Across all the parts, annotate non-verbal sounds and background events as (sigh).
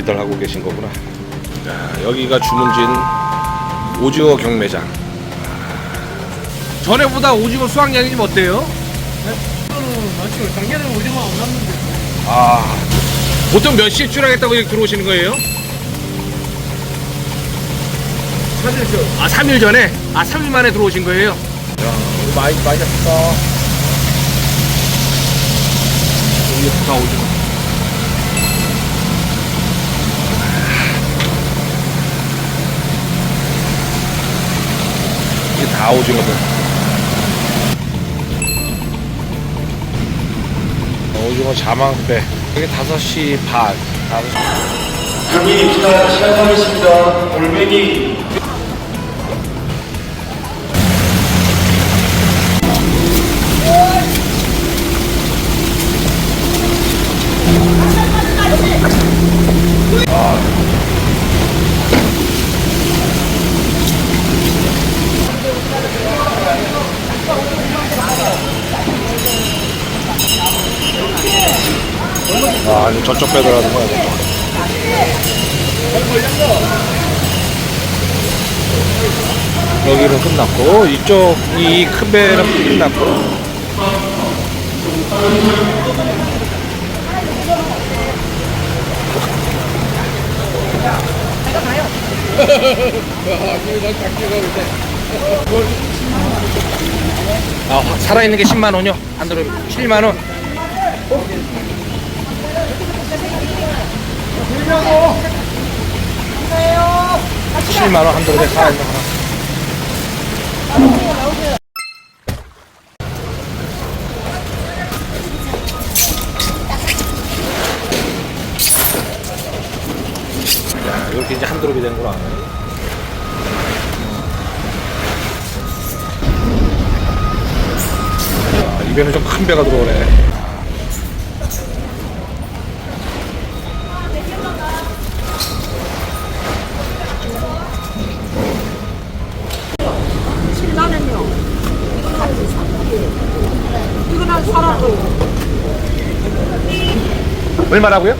준비들 하고 계신 거구나. 자, 여기가 주문진 오징어 경매장. 전에보다 오징어 수확량이 좀 어때요? 맞죠. 작년에는 오징어 안 났는데. 아, 보통 몇 시에 출하겠다고 여기 들어오시는 거예요? 사실 저 아, 3일 전에? 아, 3일 만에 들어오신 거예요? 야, 우리 많이, 많이 잡혔다. 여기 다 오징어. 이게 다 오징어들. 어, 오징어 자망배. 이게 5시 반. 5시. 경기 입사 시작하겠습니다. 골뱅이 아, 아니, 저쪽 빼더라는 거야. 여기는 끝났고, 이쪽, 이 큰 배는 끝났고. 아, 확 살아있는 게 10만 원이요? 안 들어 7만 원. 7만 원 한 동에 살아있는 거 하나. 야, 이렇게 이제 한 드롭이 되는구나. 야, 입에는 좀 큰 배가 들어오네. 얼마라고요?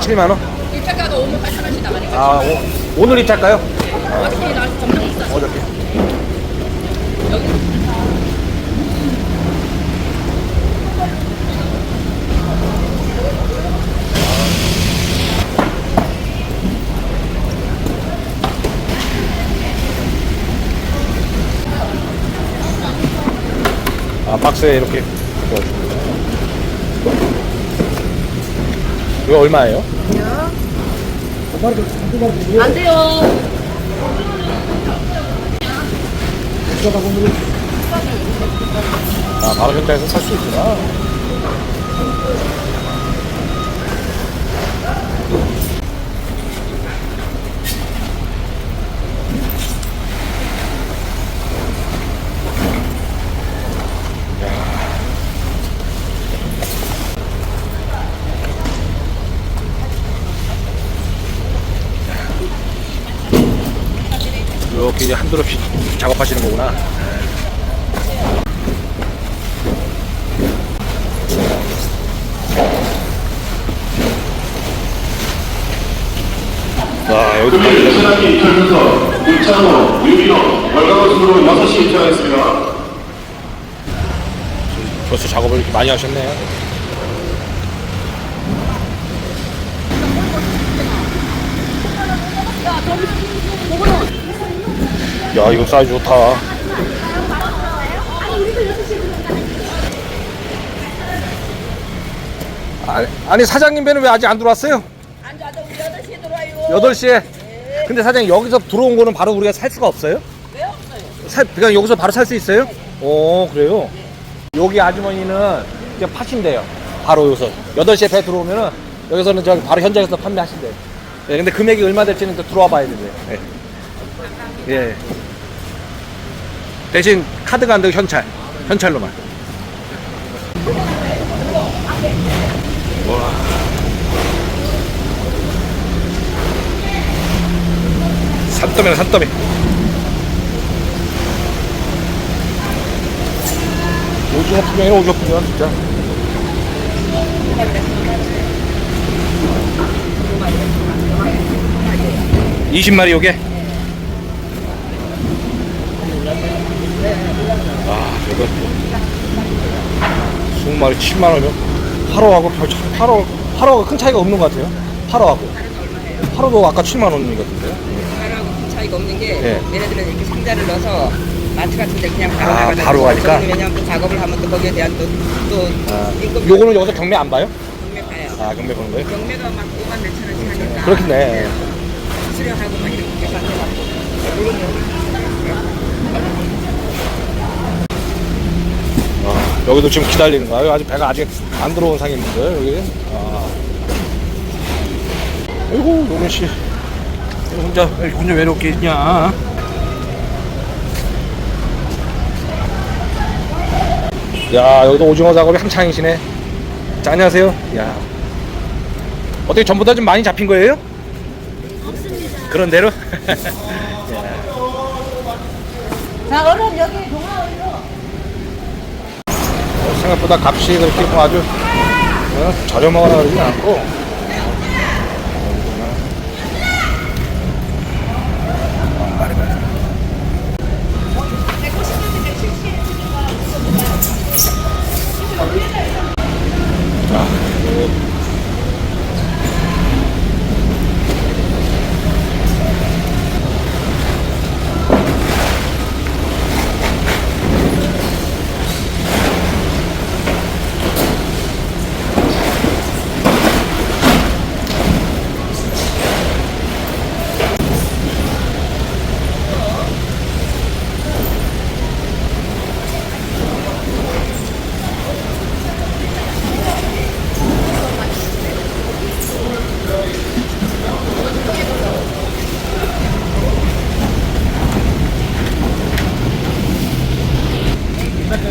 7만 원. 일차가가 오면 8,000원씩 나가니까 아, 오, 오늘 입찰까요? 어떻게 나 점점 있어 어저께. 아, 박스에 이렇게 넣어줍니다. 이거 얼마예요? 안 돼요 아, 바로 현장에서 살 수 있구나. 드롭씩 작업하시는 거구나. 와, 여기도 많이 금일 차량기 입찰선서 울창호, 유기농, 월가고 순으로 6시 입찰하겠습니다. 벌써 작업을 이렇게 많이 하셨네요. 야, 이거 사이즈 좋다. 아니, 아니 사장님 배는 왜 아직 안 들어왔어요? 안 돼도 우리 8시에 들어와요 8시에. 근데 사장님 여기서 들어온 거는 바로 우리가 살 수가 없어요? 왜 없어요? 살, 그냥 여기서 바로 살 수 있어요? 오, 그래요? 여기 아주머니는 이제 파신대요. 바로 여기서. 8시에 배 들어오면은 여기서는 저기 바로 현장에서 판매하신대요. 예, 근데 금액이 얼마 될지는 또 들어와 봐야 된대요. 예. 예. 대신 카드가 안 되고 현찰. 현찰로만. 와. 산더미네, 산더미. 오징어 품명이네 오징어 품명 진짜 20마리 요게? 아, 이거 20마리 7만원이면 하루하고 별 차- 하루, 하루하고 큰 차이가 없는 것 같아요. 하루하고. 하루도 아까 7만 원이거든요. 하루하고 차이가 없는 게 예. 얘네들은 이렇게 상자를 넣어서 마트 같은데 그냥 바로 아, 나가는 바로 거죠. 가니까? 저는 왜냐면 또 작업을 하면 또 거기에 대한 또또 아, 임금 요거는 여기서 경매 안 봐요? 경매 가요. 아, 경매 보는 거예요? 경매가 막 5만 몇천 원씩 하니까 그렇겠네. 수령하고 막 이렇게 계산해갖고 아, 여기도 지금 기다리는 거예요. 아직 배가 아직 안 들어온 상인분들 여기. 아. 아이고 요건 씨 혼자 혼자 외롭게 있냐? 야 여기도 오징어 작업이 한창이시네. 자 안녕하세요. 야 어떻게 전부 다좀 많이 잡힌 거예요? 없습니다. 그런 대로. (laughs) 자, 얼른 여기 동아 얼른. 생각보다 값이 그렇게 뭐 아주 어, 저렴하거나 그러진 않고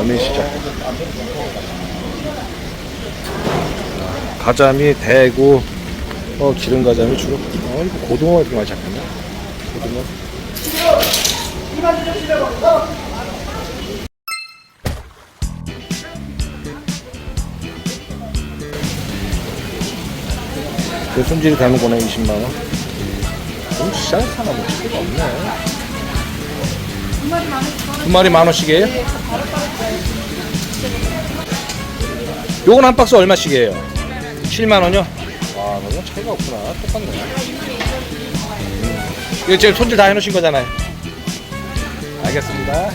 민시장 가자미 대구 어 기름 가자미 주로 어 이거 고등어 이렇게 많이 잡혔네 고등어 그 손질이 되는 거네 20만 원. 좀 시장에 사나 뭐 필요가 없네. 두 마리 만 원씩이에요? 요건 한 박스 얼마씩이에요? 7만 원이요? 아, 그러면 차이가 없구나. 똑같네. 음. 이거 지금 손질 다 해놓으신 거잖아요. 알겠습니다.